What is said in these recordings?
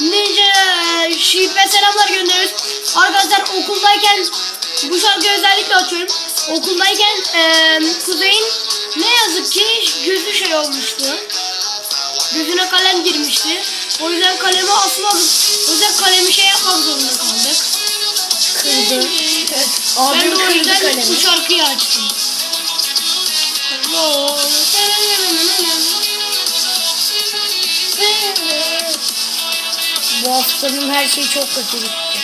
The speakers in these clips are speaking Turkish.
Ninja Şipe selamlar gönderiyoruz. Arkadaşlar okuldayken bu şarkıyı özellikle açıyorum. Okuldayken eee Kuzey'in ne yazık ki gözü şey olmuştu. Gözüne kalem girmişti. O yüzden kalemi asmak, o yüzden kalemi şey yapmak zorunda kaldık. Kırdı. ben Abim de o yüzden bu şarkıyı açtım. Bu haftanın her şeyi çok kötü gitti.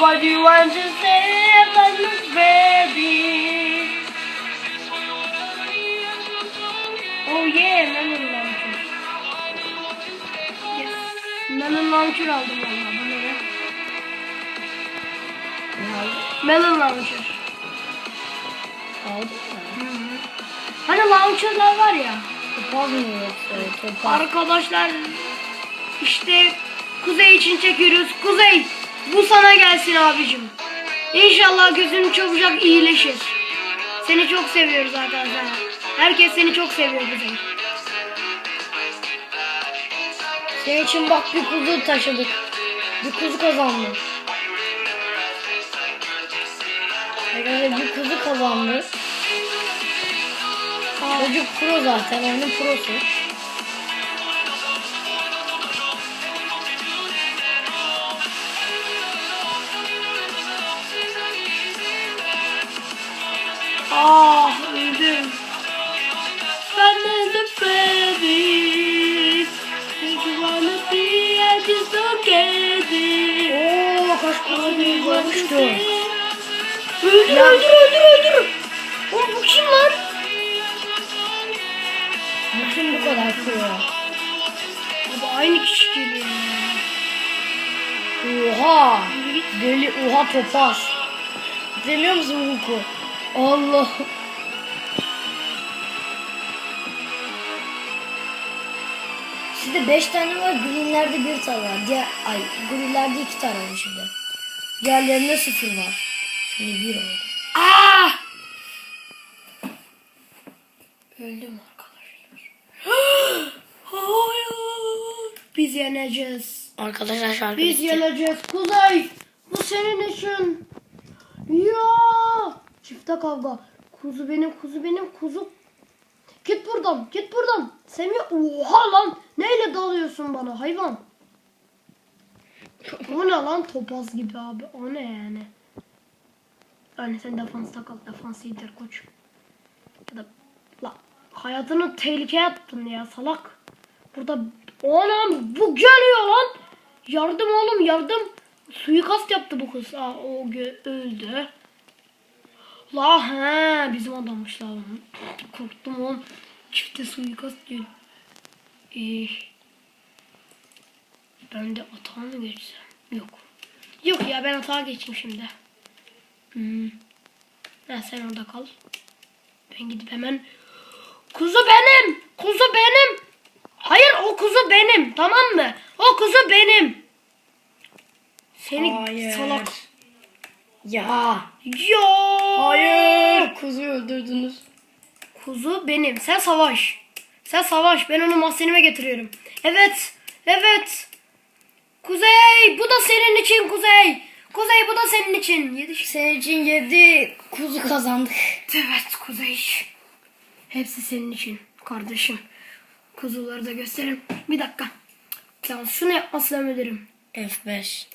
What do you want to say about this baby? Oh yeah, Melon Launcher. Yes. Melon Launcher aldım valla ne? Melon Launcher. Aldın mı? Hani launcherlar var ya. Topaz. Arkadaşlar işte Kuzey için çekiyoruz. Kuzey bu sana gelsin abicim. İnşallah gözün çabucak iyileşir. Seni çok seviyoruz arkadaşlar. Herkes seni çok seviyor Kuzey. Senin için bak bir kuzu taşıdık. Bir kuzu kazandı. Arkadaşlar bir kuzu kazandı. Çocuk pro zaten, onun prosu. Ah öldüm. Ben de baby. If you wanna be, I just don't get it. Oo kaç görmüştü. Öldür öldür öldür öldür. Oğlum bu kim lan? Bütün bu kadar pro. Abi aynı kişi geliyor. Oha! Deli oha topaz. Demiyor musun Huku? Allah. Sizde 5 tane var, greenlerde bir tane var. Diğer, ay, greenlerde 2 tane var şimdi. Diğerlerinde 0 var. Şimdi 1 oldu. Ah! Öldüm arkadaşlar. Hayır. Biz yeneceğiz. Arkadaşlar şarkı Biz bitti. yeneceğiz. Kuzey. Bu senin için. Ya. Çifte kavga. Kuzu benim, kuzu benim, kuzu. Git buradan, git buradan. Semih, oha lan. Neyle dalıyorsun bana hayvan? O ne lan topaz gibi abi. O ne yani? Yani sen defansta kal. Defans iyidir koç. Ya da la, hayatını tehlikeye attın ya salak. Burada anam bu geliyor lan. Yardım oğlum yardım. Suikast yaptı bu kız. Aa, o öldü. La he bizim adammış la. Korktum oğlum. Çifte suikast diyor. Ee, ben de atağa mı geçsem? Yok. Yok ya ben atağa geçeyim şimdi. Hmm. Ha, sen orada kal. Ben gidip hemen Kuzu benim. Kuzu benim. Hayır o kuzu benim. Tamam mı? O kuzu benim. Seni Hayır. salak. Ya. Yo. Hayır. Kuzuyu öldürdünüz. Kuzu benim. Sen savaş. Sen savaş. Ben onu mahzenime getiriyorum. Evet. Evet. Kuzey. Bu da senin için Kuzey. Kuzey bu da senin için. Yedi. Senin için 7 kuzu kazandık. Evet Kuzey. Hepsi senin için kardeşim. Kuzuları da göstereyim. Bir dakika. Ya şunu yapmasam ölürüm. F5.